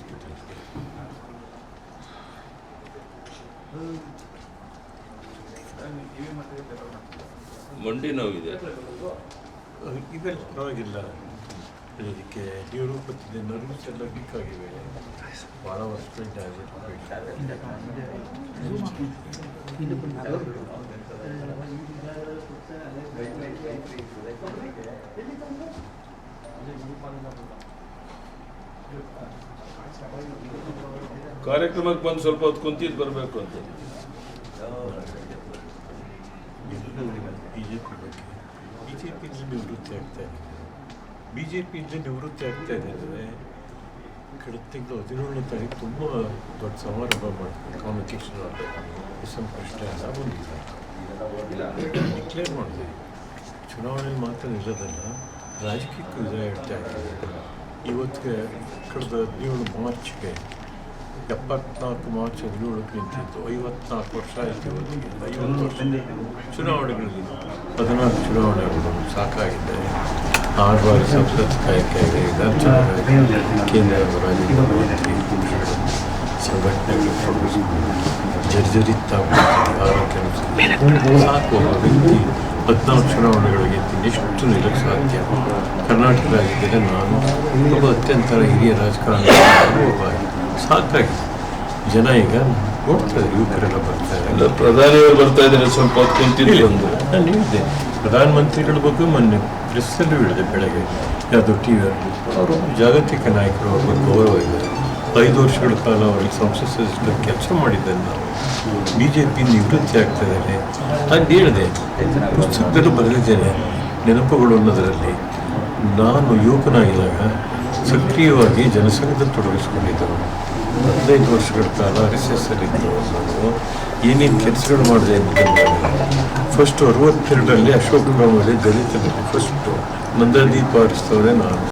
ಹಾಸ್ಪಿಟಲ್ಗೆ ಮಂಡಿ ನೋವಿದೆ. ಇದೆಲ್ಲ ಪರವಾಗಿಲ್ಲ. ಇದಕ್ಕೆ ನ್ಯೂರೋಪತಿದೆ ನರ್ವ್ಸ್ ಎಲ್ಲ ವೀಕ್ ಆಗಿವೆ. ಭಾಳ ವರ್ಷಗಳಿಂದ ಕಾರ್ಯಕ್ರಮಕ್ಕೆ ಬಂದು ಸ್ವಲ್ಪ ಹೊತ್ತು ಕುಂತಿದ್ದು ಬರಬೇಕು ಅಂತ. B J P B J ಪಿಯಿಂದ ನಿವೃತ್ತಿ ಆಗ್ತಾ ಇದೆ. ಬಿ ಜೆ ಪಿಯಿಂದ ನಿವೃತ್ತಿ ಆಗ್ತಾ ಇದೆ ಅಂದರೆ ಕಳೆದ ತಿಂಗಳು ಹದಿನೇಳನೇ ತಾರೀಕು ತುಂಬ ದೊಡ್ಡ ಸಮಾರಂಭ ಮಾಡ್ತಾರೆ ಕಾನ್ವೊಕೇಶನ್ ಕೃಷ್ಣ ಎಲ್ಲ ಬಂದಿದೆ ಡಿಕ್ಲೇರ್ ಮಾಡಿದೆ. ಚುನಾವಣೆ ಮಾತ್ರ ನಿಲ್ಲೋದಲ್ಲ, ರಾಜಕೀಯಕ್ಕೂ ವಿಜಯ ಇಡ್ತಾ ಇದ್ದಾರೆ ಇವತ್ತಿಗೆ ಕಳೆದ ಹದಿನೇಳು ಮಾರ್ಚ್ಗೆ ಎಪ್ಪತ್ನಾಲ್ಕು ಮಾರ್ಚ್ ಹದಿನೇಳಕ್ಕೆ ನಿಂತಿತ್ತು ಐವತ್ನಾಲ್ಕು ವರ್ಷ ಆಯಿತು ಇವತ್ತಿಗೆ. ಐವತ್ತು ವರ್ಷ. ಚುನಾವಣೆಗಳಲ್ಲಿ ಹದಿನಾಲ್ಕು ಚುನಾವಣೆಗಳು ಸಾಕಾಗಿದೆ. ಆರು ಬಾರಿ ಸಂಸತ್ ಕಾಯಕಾಗಿದೆ ಕೇಂದ್ರ ಸಂಘಟನೆಗಳು ಜರ್ಜರಿತ ಸಾಕು ವ್ಯಕ್ತಿ. ಹದಿನಾಲ್ಕು ಚುನಾವಣೆಗಳಿಗೆ ಎಷ್ಟು ನಿಲ್ಲಕ್ಕೆ ಸಾಧ್ಯ ಕರ್ನಾಟಕ ರಾಜ್ಯದಲ್ಲಿ ನಾನು ಒಬ್ಬ ಅತ್ಯಂತ ಹಿರಿಯ ರಾಜಕಾರಣಿ ಸಾಕಾಗಿದೆ ಜನ ಈಗ ನೋಡ್ತಾರೆ ಯುವಕರೆಲ್ಲ ಬರ್ತಾರೆ ಪ್ರಧಾನಿಯವರು ಬರ್ತಾ ಇದ್ದಾರೆ ಸ್ವಲ್ಪ ನಾನು ಹೇಳಿದ್ದೆ ಪ್ರಧಾನಮಂತ್ರಿಗಳ ಬಗ್ಗೆ ಮೊನ್ನೆ ಪ್ರೆಸ್ಸಲ್ಲೂ ಹೇಳಿದೆ ಬೆಳಗ್ಗೆ. ಯಾವುದು ಟಿ ವಿಯಲ್ಲಿ ಅವರು ಜಾಗತಿಕ ನಾಯಕರು ಅವ್ರ ಬಗ್ಗೆ ಗೌರವ ಇದೆ. ಐದು ವರ್ಷಗಳ ಕಾಲ ಅವರಿಗೆ ಸದಸ್ಯರು ಕೆಲಸ ಮಾಡಿದ್ದಾರೆ ನಾವು ಬಿ ಜೆ ಪಿ ನಿವೃತ್ತಿ ಆಗ್ತಾ ಇದ್ದಾರೆ. ನಾನು ಹೇಳಿದೆ, ಪುಸ್ತಕದಲ್ಲೂ ಬರೆದಿದ್ದೇನೆ, ನೆನಪುಗಳು ಅನ್ನೋದರಲ್ಲಿ. ನಾನು ಯುವಕನಾಗಿದ್ದಾಗ ಸಕ್ರಿಯವಾಗಿ ಜನಸಂಘದಲ್ಲಿ ತೊಡಗಿಸ್ಕೊಂಡಿದ್ದರು. ಹದಿನೈದು ವರ್ಷಗಳ ಕಾಲ ಆರ್ ಎಸ್ ಎಸ್ ಅಲ್ಲಿದ್ದರು ನಾನು ಏನೇನು ಕೆಲಸಗಳು ಮಾಡಿದೆ ಎಂಬುದನ್ನು ಫಸ್ಟ್ ಅರವತ್ತೆರಡರಲ್ಲಿ ಅಶೋಕ್ ಗ್ರಾಮದಲ್ಲಿ ದಲಿತರಲ್ಲಿ ಫಸ್ಟು ನಂದದೀಪ ಹರಿಸ್ತವ್ರೆ ನಾನು.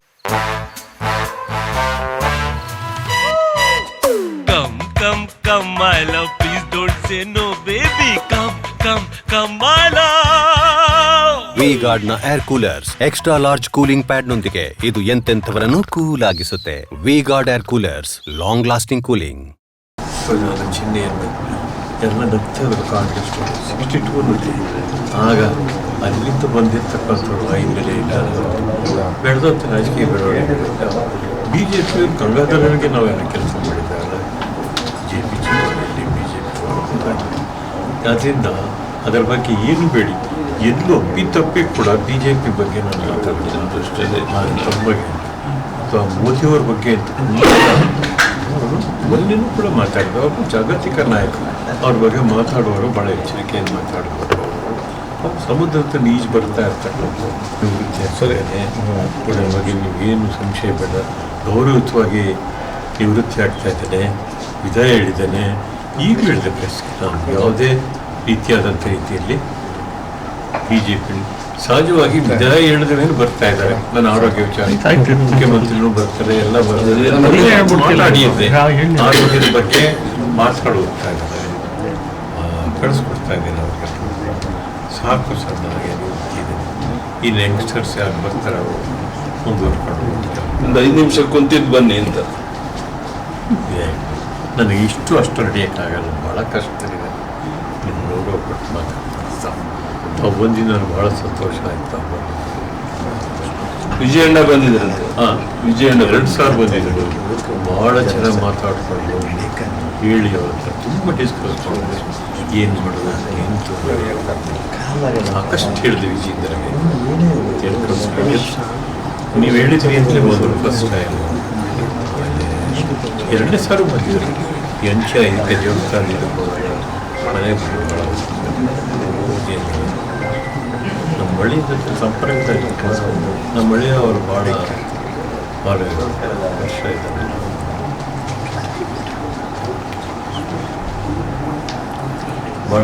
My love. Please don't say no, baby. Come, come, come, my love. V ಗಾರ್ಡ್ನ air coolers extra large cooling pad ನೊಂದಿಗೆ ಇದು ಎಂತೆಂಥವರನ್ನು cool ಆಗಿಸುತ್ತೆ V Guard air coolers long lasting cooling ಚಿಹ್ನೆಯನ್ನು ಎಲ್ಲ ನಗ್ತಿದ್ರು ಕಾಂಗ್ರೆಸ್ ಸಿಕ್ಸ್ಟಿ ಟೂನಲ್ಲಿ ಆಗ ಅಲ್ಲಿಂದ ಬಂದಿರ್ತಕ್ಕಂಥವ್ರು ಹಿನ್ನೆಲೆ ಇಲ್ಲ ಬೆಳೆದಂಥ ರಾಜಕೀಯ ಬೆಳವಣಿಗೆ. ಬಿ ಜೆ ಪಿ ಗಂಗಾಧರನಿಗೆ ನಾವೆಲ್ಲ ಕೆಲಸ ಮಾಡಿದ್ದಾರೆ? ಅದರಿಂದ ಅದರ ಬಗ್ಗೆ ಏನು ಬೇಡಿ. ಎಲ್ಲೂ ಅಪ್ಪಿತಪ್ಪಿ ಕೂಡ ಬಿ ಜೆ ಪಿ ಬಗ್ಗೆ ನಾನು ಮಾತಾಡ್ತೀನಿ ಅಷ್ಟೇ. ನಾನು ತಮ್ಮ ಬಗ್ಗೆ ಅಥವಾ ಮೋದಿಯವ್ರ ಬಗ್ಗೆ ಅಂತ. ಅವರು ಒಂದಿನೂ ಕೂಡ ಮಾತಾಡಿದ್ರು. ಅವರು ಜಾಗತಿಕ ನಾಯಕರು ಅವ್ರ ಬಗ್ಗೆ ಮಾತಾಡುವವರು ಭಾಳ ಎಚ್ಚರಿಕೆಯಿಂದ ಮಾತಾಡುವರು ಸಮುದ್ರದ ನೀಜ್ ಬರ್ತಾ ಇರ್ತಕ್ಕಂಥ ಸರಿಯೇ ಇದರ ಬಗ್ಗೆ ನೀವೇನು ಸಂಶಯ ಬೇಡ. ಗೌರವಯುತವಾಗಿ ನಿವೃತ್ತಿ ಆಗ್ತಾ ಇದ್ದೇನೆ. ವಿದಾಯ ಹೇಳಿದ್ದೇನೆ. ಈಗಲೂ ಹೇಳಿದೆ ಪ್ರಶ್ನೆ ನಾನು ಯಾವುದೇ ರೀತಿಯಾದಂಥ ರೀತಿಯಲ್ಲಿ ಬಿ ಜೆ ಪಿ ಸಹಜವಾಗಿ ವಿದಾಯ ಹೇಳಿದ್ರೆ ಬರ್ತಾ ಇದ್ದಾರೆ. ನನ್ನ ಆರೋಗ್ಯ ವಿಚಾರ. ಮುಖ್ಯಮಂತ್ರಿಗಳು ಬರ್ತಾರೆ ಎಲ್ಲ ಬರ್ತಾರೆ. ಮಾತಾಡಿದ್ದೆ ಆರೋಗ್ಯದ ಬಗ್ಗೆ ಮಾತುಗಳು ಹೋಗ್ತಾ ಇದ್ದಾರೆ. ಕಳಿಸ್ಕೊಡ್ತಾ ಇದ್ದೇನೆ ಅವ್ರಿಗೆ ಸಾಕು ಸರ್ ನನಗೆ ಇದೆ. ಇನ್ನು ಯಂಗ್ಸ್ಟರ್ಸ್ ಯಾರು ಬರ್ತಾರೆ ಅವರು ಮುಂದುವರ್ಕೊಂಡು ಒಂದು ಐದು ನಿಮಿಷ ಕುಂತಿದ್ದು ಬನ್ನಿ ಅಂತ. ನನಗೆ ಇಷ್ಟು ಅಷ್ಟು ನಡೆಯೋಕ್ಕಾಗಲ್ಲ ಭಾಳ ಕಷ್ಟದಲ್ಲಿದೆ ನಿಮ್ಮ ರೋಗ ಕೊಟ್ಟು ಮಾತಾಡ್ತಾ ತಾವು ಬಂದಿದ್ದು ನನಗೆ ಭಾಳ ಸಂತೋಷ ಆಯ್ತು. ವಿಜಯಣ್ಣ ಬಂದಿದ್ರಂತೆ ಹಾಂ. ವಿಜಯಣ್ಣ ಎರಡು ಸಾವಿರ ಬಂದಿದ್ದರು. ಭಾಳ ಚೆನ್ನಾಗಿ ಮಾತಾಡ್ಕೊಂಡು ಹೇಳಿ ಅವ್ರ ಹತ್ರ ತುಂಬ ಡಿಸ್ಕಸ್ ಮಾಡಿದ್ರು ಏನು ಮಾಡೋದು ಏನು ತೊಂದರೆ ಸಾಕಷ್ಟು ಹೇಳಿದೆ ವಿಜಯಂದ್ರೆ ನೀವು ಹೇಳಿದ್ರಿ ಅಂತಲೇ ಬಂದರು ಫಸ್ಟ್ ಟೈಮ್ ಎರಡನೇ ಸಾರು ಬಂದಿದ್ದರು ಎಂಚ ಇದಕ್ಕೆ ದೇವಸ್ಥಾನ ಮನೆ ನಮ್ಮ ಬಳಿ ಜೊತೆ ಸಂಪರ್ಕ ನಮ್ಮ ಬಳಿ ಅವರು ಭಾಳ ಭಾಳ ವರ್ಷ ಇದ್ದಾರೆ. ಭಾಳ